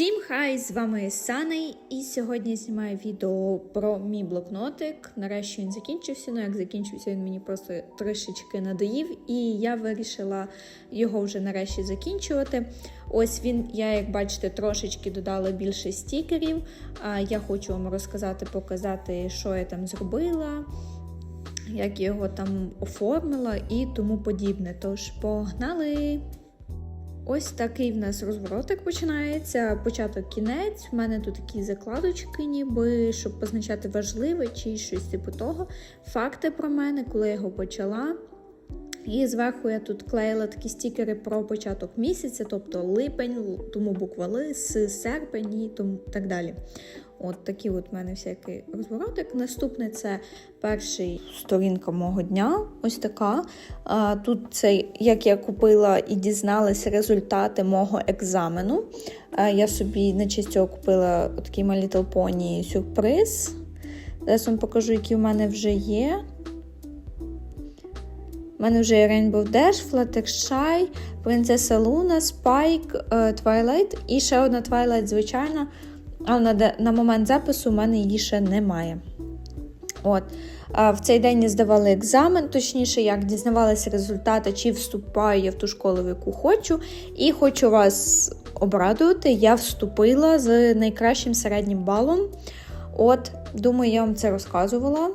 Всім хай! З вами Саней, і сьогодні знімаю відео про мій блокнотик. Нарешті він закінчився. Ну як закінчився, він мені просто трішечки надоїв, і я вирішила його вже нарешті закінчувати. Ось він, я, як бачите, трошечки додала більше стікерів. Я хочу вам розказати, показати, що я там зробила. Як я його там оформила і тому подібне. Тож погнали! Ось такий в нас розворотик починається. Початок кінець. У мене тут такі закладочки, ніби щоб позначати важливе чи щось типу того. Факти про мене, коли я його почала. І зверху я тут клеїла такі стікери про початок місяця, тобто липень, тому буква Л, серпень і тому так далі. От такий от в мене всякий розворотик. Наступний це перший сторінка мого дня. Ось така. А, Тут це як я купила і дізналася результати мого екзамену. А, Я собі на цього купила такий Little Pony сюрприз. Зараз вам покажу, які в мене вже є. У мене вже є Rainbow Dash, Fluttershy, Принцеса Луна, Spike, Twilight і ще одна Twilight, звичайна. Але на, на момент запису у мене її ще немає. От. В цей день я здавала екзамен, точніше, як дізнавалася результати, чи вступаю я в ту школу, в яку хочу. І хочу вас обрадувати, я вступила з найкращим середнім балом. От, думаю, я вам це розказувала.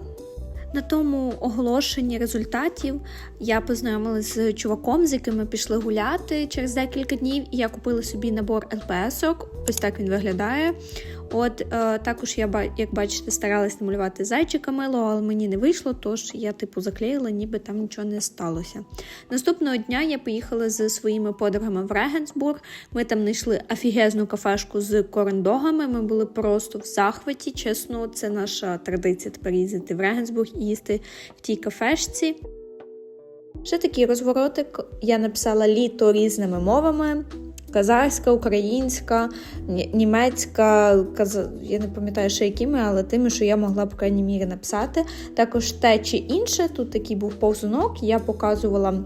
На тому оголошенні результатів я познайомилася з чуваком, з яким ми пішли гуляти через декілька днів, і я купила собі набор ЛПСок. Ось так він виглядає. От е, також я як бачите, старалась намалювати зайчика милого, але мені не вийшло, тож я типу заклеїла, ніби там нічого не сталося. Наступного дня я поїхала з своїми подругами в Регенсбург. Ми там знайшли офігезну кафешку з корендогами. Ми були просто в захваті. Чесно, це наша традиція тепер їздити в Регенсбург і їсти в тій кафешці. Ще такий розворотик. Я написала літо різними мовами. Казахська, українська, німецька, каз... я не пам'ятаю, ще якими, але тими, що я могла, по крайній мірі, написати. Також те чи інше, тут такий був повзунок, я показувала.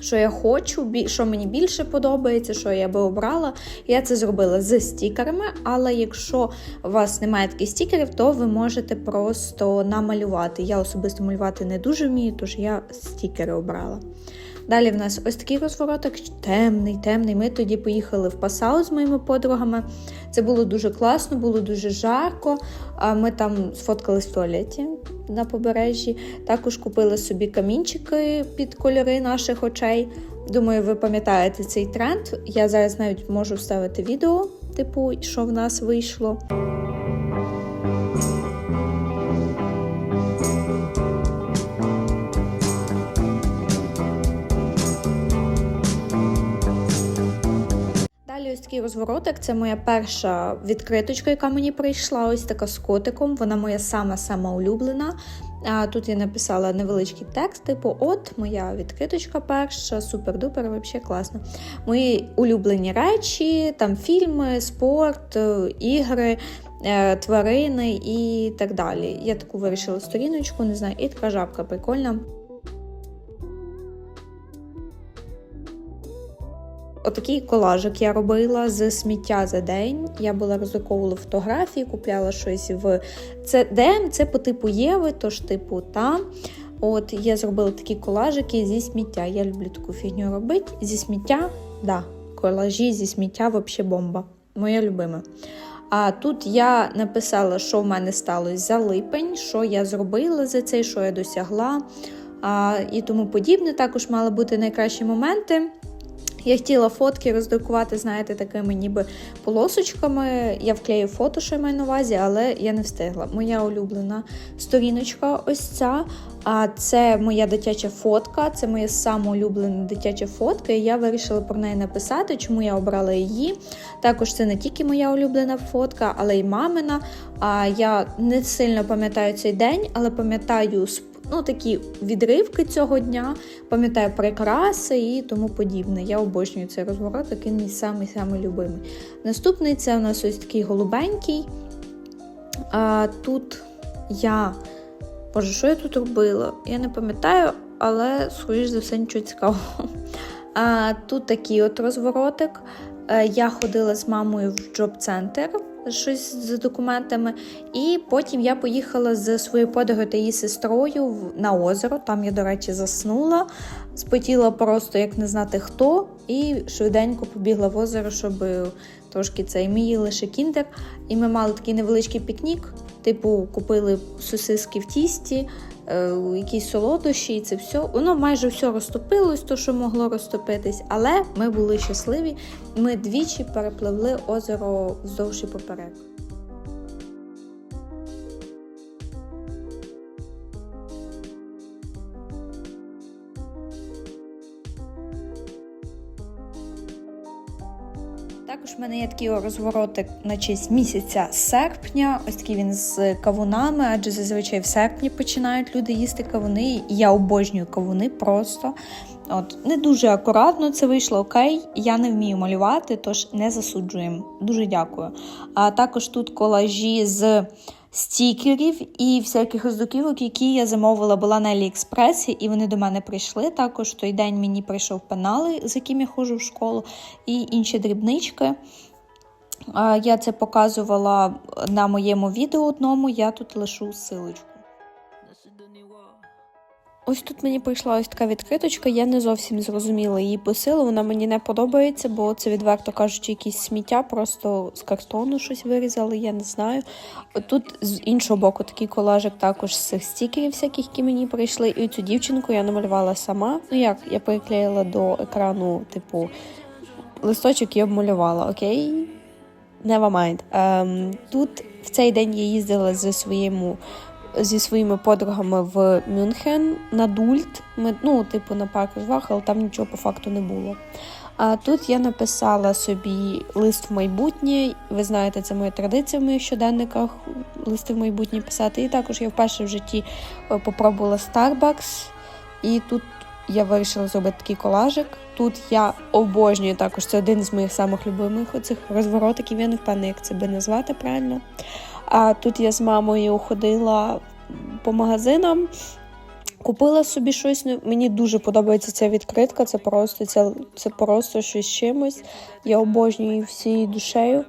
Що я хочу, що мені більше подобається, що я би обрала. Я це зробила з стікерами, але якщо у вас немає таких стікерів, то ви можете просто намалювати. Я особисто малювати не дуже вмію, тож я стікери обрала. Далі в нас ось такий розвороток, темний, темний. Ми тоді поїхали в Пасау з моїми подругами. Це було дуже класно, було дуже жарко. Ми там сфоткались в на побережжі. Також купили собі камінчики під кольори наших очей. Думаю, ви пам'ятаєте цей тренд. Я зараз навіть можу вставити відео, типу, що в нас вийшло. Ось такий розворотик. Це моя перша відкриточка, яка мені прийшла. Ось така з котиком. Вона моя сама-сама улюблена. Тут я написала невеличкий текст, типу, от моя відкриточка перша, супер-дупер, взагалі класно. Мої улюблені речі, там фільми, спорт, е, ігри, е, тварини і так далі. Я таку вирішила сторіночку, не знаю, і така жабка прикольна. Отакий колажик я робила з сміття за день. Я була розликовувала фотографії, купляла щось в ДМ, це по типу Єви, тож типу там. От я зробила такі колажики зі сміття. Я люблю таку фігню робити. Зі сміття, да, колажі зі сміття взагалі бомба. Моя любима. А тут я написала, що в мене сталося за липень, що я зробила за цей, що я досягла а, і тому подібне. Також мали бути найкращі моменти. Я хотіла фотки роздрукувати, знаєте, такими ніби полосочками. Я вклею фото, що я маю на увазі, але я не встигла. Моя улюблена сторіночка ось ця. А це моя дитяча фотка, це моя сама улюблена дитяча фотка, і я вирішила про неї написати, чому я обрала її. Також це не тільки моя улюблена фотка, але й мамина. А я не сильно пам'ятаю цей день, але пам'ятаю ну, такі відривки цього дня, пам'ятаю прикраси і тому подібне. Я обожнюю цей розворот, такий мій самий-самий любимий. Наступний це у нас ось такий голубенький. А, Тут я. Боже, що я тут робила? Я не пам'ятаю, але, скоріш за все, нічого цікавого. А, Тут такий от розворотик. Е, Я ходила з мамою в джоб-центр щось з документами, і потім я поїхала з своєю подругою та її сестрою на озеро. Там я, до речі, заснула, спотіла просто як не знати хто, і швиденько побігла в озеро, щоб трошки це. І ми їли ще кіндер, і ми мали такий невеличкий пікнік. Типу, купили сосиски в тісті, е, якісь солодощі, і це все. Воно майже все розтопилось, то що могло розтопитись, але ми були щасливі. Ми двічі перепливли озеро вздовж і поперек. В мене є такий розворотик на честь місяця серпня. Ось такий він з кавунами, адже зазвичай в серпні починають люди їсти кавуни. І я обожнюю кавуни просто. От не дуже акуратно це вийшло. Окей, я не вмію малювати, тож не засуджуємо. Дуже дякую. А також тут колажі з стікерів і всяких роздуківок, які я замовила, була на Аліекспресі, і вони до мене прийшли. Також той день мені прийшов пенали, з яким я ходжу в школу, і інші дрібнички. Я це показувала на моєму відео одному, я тут лишу силочку. Ось тут мені прийшла ось така відкриточка, я не зовсім зрозуміла її посилу, вона мені не подобається, бо це, відверто кажучи, якісь сміття, просто з картону щось вирізали, я не знаю. Тут з іншого боку такий колажик також з цих стікерів, всяких, які мені прийшли. І цю дівчинку я намалювала сама. Ну як, я приклеїла до екрану, типу, листочок і обмалювала, окей? Never mind. Ем, тут в цей день я їздила зі своєму зі своїми подругами в Мюнхен на Дульт. Ми, ну, типу, на парк розваг, але там нічого по факту не було. А тут я написала собі лист в майбутнє. Ви знаєте, це моя традиція в моїх щоденниках листи в майбутнє писати. І також я вперше в житті е, попробувала Starbucks. І тут я вирішила зробити такий колажик. Тут я обожнюю також. Це один з моїх самих любимих оцих розворотиків. Я не впевнена, як це би назвати правильно. А тут я з мамою ходила по магазинам, купила собі щось. Ну, Мені дуже подобається ця відкритка. Це просто це, це просто щось чимось. Я обожнюю всією душею.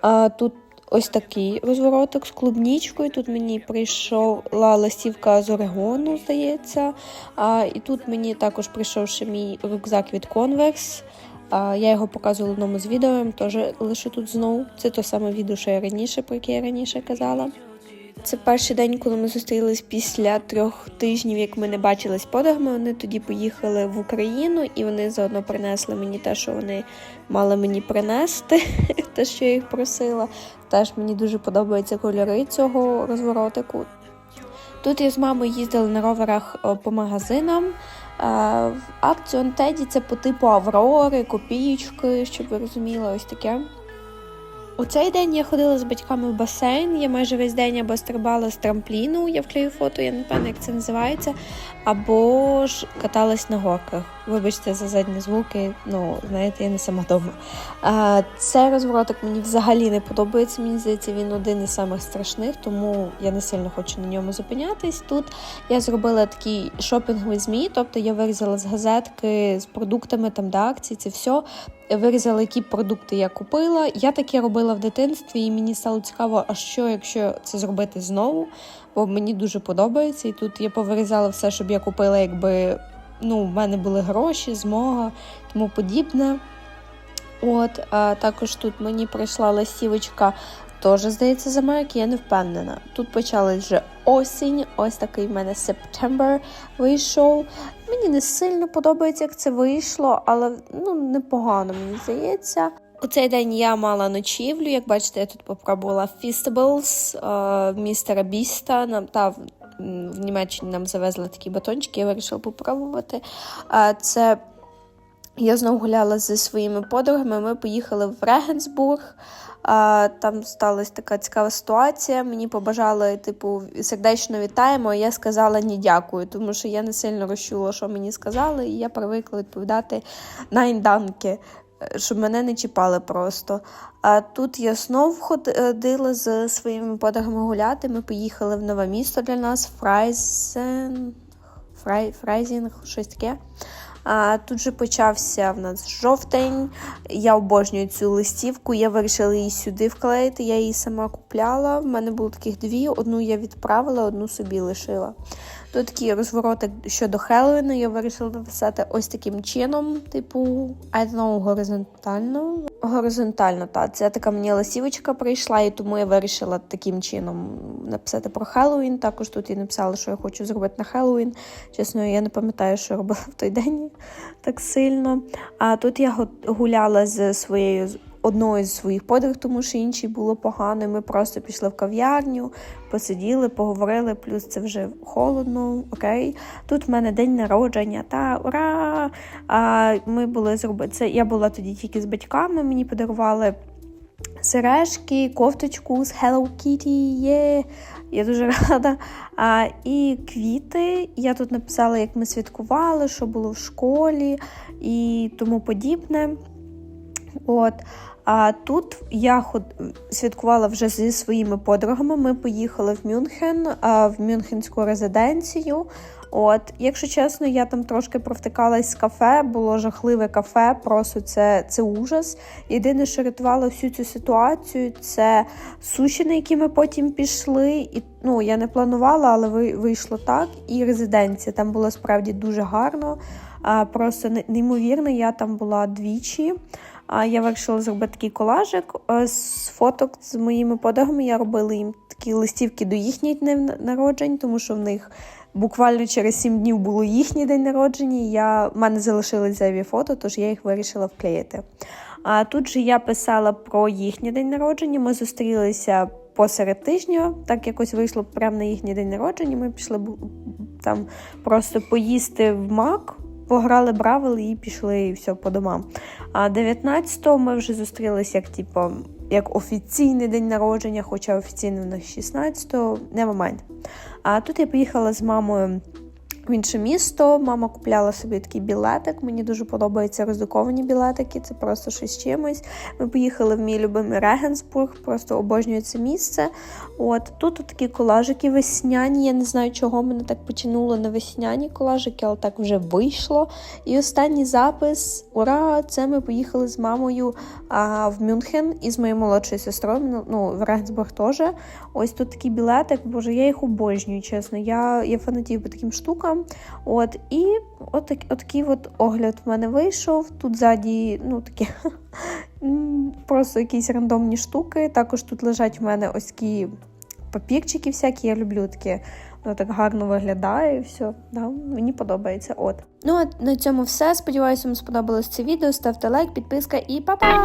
А тут ось такий розвороток з клубнічкою. Тут мені прийшла листівка з Орегону, здається. А, і тут мені також прийшов ще мій рюкзак від Converse. Я його показувала в одному з відео, теж лише тут знову. Це те саме відео, що я раніше, про яке я раніше казала. Це перший день, коли ми зустрілись після трьох тижнів, як ми не бачились подругами. Вони тоді поїхали в Україну і вони заодно принесли мені те, що вони мали мені принести, те, що я їх просила. Теж мені дуже подобаються кольори цього розворотику. Тут я з мамою їздила на роверах е, по магазинам. В акцію Теді це по типу Аврори, копійки, щоб ви розуміли, ось таке. У цей день я ходила з батьками в басейн. Я майже весь день або стрибала з трампліну, я вклею фото, я не певна, як це називається, або ж каталась на горках. Вибачте за задні звуки, ну знаєте, я не сама вдома. А, Цей розвороток мені взагалі не подобається. Мені здається, він один із самих страшних, тому я не сильно хочу на ньому зупинятись. Тут я зробила такий шопінг with me, тобто я вирізала з газетки з продуктами там до акцій, це все. Вирізала, які продукти я купила. Я таке робила в дитинстві, і мені стало цікаво, а що, якщо це зробити знову, бо мені дуже подобається. І тут я повирізала все, щоб я купила, якби ну, в мене були гроші, змога, тому подібне. От, а також тут мені прийшла листівочка, теж, здається, з Америки, я не впевнена. Тут почалась вже осінь, ось такий в мене September вийшов. Мені не сильно подобається, як це вийшло, але ну, непогано, мені здається. У цей день я мала ночівлю. Як бачите, я тут попробувала е, містера Біста. Нам та в Німеччині нам завезли такі батончики, я вирішила попробувати. Це я знову гуляла зі своїми подругами. Ми поїхали в Регенсбург. Там сталася така цікава ситуація. Мені побажали, типу, сердечно вітаємо. і Я сказала ні, дякую, тому що я не сильно розчула, що мені сказали, і я привикла відповідати найнданки, щоб мене не чіпали просто. А тут я знов ходила з своїми подругами гуляти. Ми поїхали в нове місто для нас Фрайзен. Фрай, Фрайзінг, щось таке. А, тут же почався в нас жовтень. Я обожнюю цю листівку. Я вирішила її сюди вклеїти. Я її сама купляла. В мене було таких дві. Одну я відправила, одну собі лишила. Тут такий розворотик щодо Хеллоуіну. Я вирішила написати ось таким чином, типу, I don't know, горизонтально. Горизонтально, так. Це така мені листівочка прийшла, і тому я вирішила таким чином написати про Хеллоуін. Також тут і написала, що я хочу зробити на Хеллоуін. Чесно, я не пам'ятаю, що робила в той день так сильно. А тут я гуляла з своєю одною з своїх подруг, тому що іншій було погано. і Ми просто пішли в кав'ярню, посиділи, поговорили. Плюс це вже холодно. Окей. Тут в мене день народження. Та ура! А ми були зробити це. Я була тоді тільки з батьками. Мені подарували сережки, кофточку з Hello Kitty. Є. Я дуже рада. А, і квіти. Я тут написала, як ми святкували, що було в школі і тому подібне. От. А тут я святкувала вже зі своїми подругами. Ми поїхали в Мюнхен, в Мюнхенську резиденцію. От, якщо чесно, я там трошки провтикалась з кафе, було жахливе кафе, просто це, це ужас. Єдине, що рятувало всю цю ситуацію, це суші, на які ми потім пішли. І ну, я не планувала, але ви- вийшло так. І резиденція там було справді дуже гарно. Просто неймовірно, я там була двічі. А я вирішила зробити такий колажик е, з фоток з моїми подругами. Я робила їм такі листівки до їхніх днів народжень, тому що в них буквально через сім днів було їхній день народження. Я, в мене залишились зайві фото, тож я їх вирішила вклеїти. А тут же я писала про їхній день народження. Ми зустрілися посеред тижня, так якось вийшло прямо на їхній день народження. Ми пішли там просто поїсти в мак. Пограли бравили і пішли і все по домам. А 19-го ми вже зустрілися як, типу, як офіційний день народження, хоча офіційно них 16-го, не момент. А тут я поїхала з мамою в інше місто. Мама купляла собі такий білетик. Мені дуже подобаються роздуковані білетики, це просто щось чимось. Ми поїхали в мій любимий Регенсбург, просто обожнюю це місце. От тут такі колажики весняні. Я не знаю, чого мене так потягнуло на весняні колажики, але так вже вийшло. І останній запис: ура! Це ми поїхали з мамою а, в Мюнхен і з моєю молодшою сестрою. Ну, Ну, в Регенсбург теж. Ось тут такий білетик, боже, я їх обожнюю, чесно. Я, я фанатію по таким штукам. От, І от, от такий от огляд в мене вийшов. Тут ззаді ну, такі просто якісь рандомні штуки. Також тут лежать в мене ось такі папірчики всякі, я люблю такі. Воно так гарно виглядає і все. Да, Мені подобається. От. Ну а на цьому все. Сподіваюся, вам сподобалось це відео. Ставте лайк, підписка і па-па!